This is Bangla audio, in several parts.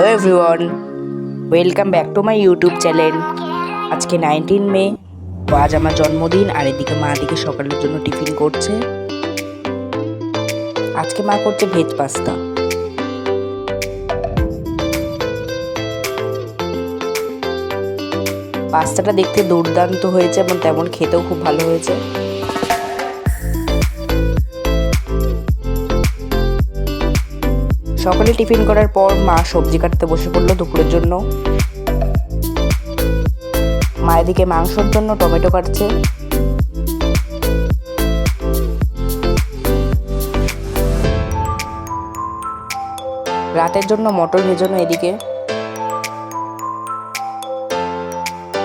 Hello everyone welcome back to my YouTube channel আজকে নাইনটিন মে তো আজ আমার জন্মদিন, আর এদিকে মা দিকে সকালের জন্য টিফিন করছে। আজকে মা করছে ভেজ পাস্তা পাস্তাটা দেখতে দুর্দান্ত হয়েছে এবং তেমন খেতেও খুব ভালো হয়েছে। সকালে টিফিন করার পর মা সবজি কাটতে বসে পড়ল দুপুরের জন্য। মা এদিকে মাংসর জন্য টমেটো কাটছে। রাতের জন্য মটর ভেজানো এদিকে।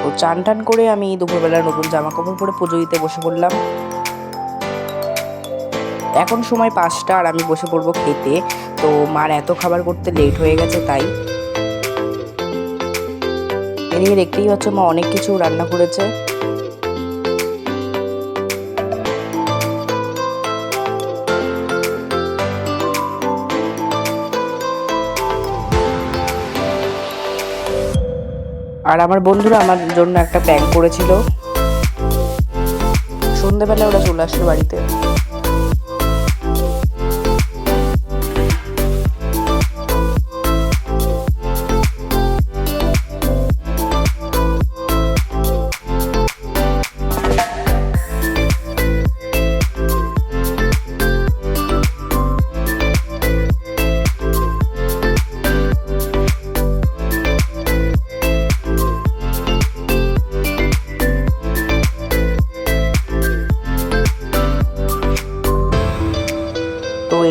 ও চান টান করে আমি দুপুরবেলা নতুন জামা কাপড় পরে পুজো দিতে বসে পড়লাম। এখন সময় পাঁচটা আর আমি বসে পড়ব খেতে। তো মার এত খাবার করতে লেট হয়ে গেছে তাই। এদিকে দেখতেই পাচ্ছ মা অনেক কিছু রান্না করেছে। আর আমার বন্ধুরা আমার জন্য একটা প্র্যাঙ্ক করেছিল সন্ধেবেলা ওরা চলে আসলো বাড়িতে।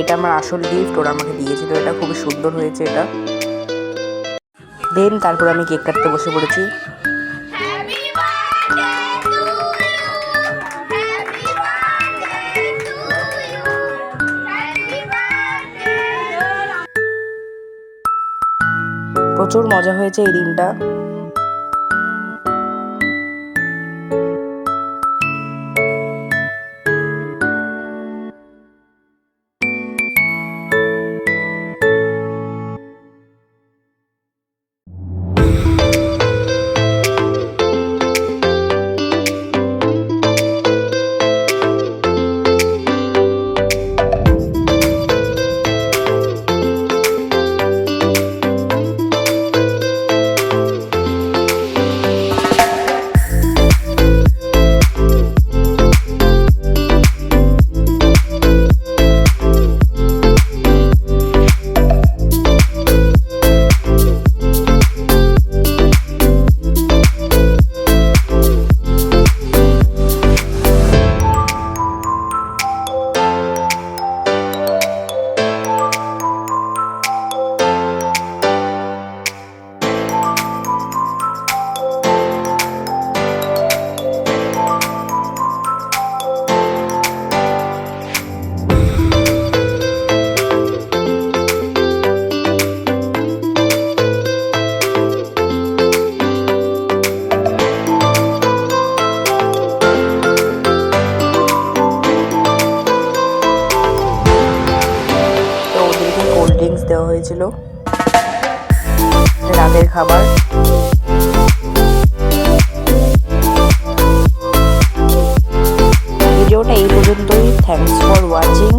এটা আমার আসল গিফট ওরা আমাকে দিয়েছিল এটা খুবই সুন্দর হয়েছে এটা। দেন তারপর আমি কেক কাটতে বসে পড়েছি. প্রচুর মজা হয়েছে এই দিনটা। দেওয়া হয়েছিল। রাতের খাবার। ভিডিওটা এই পর্যন্তই। Thanks for watching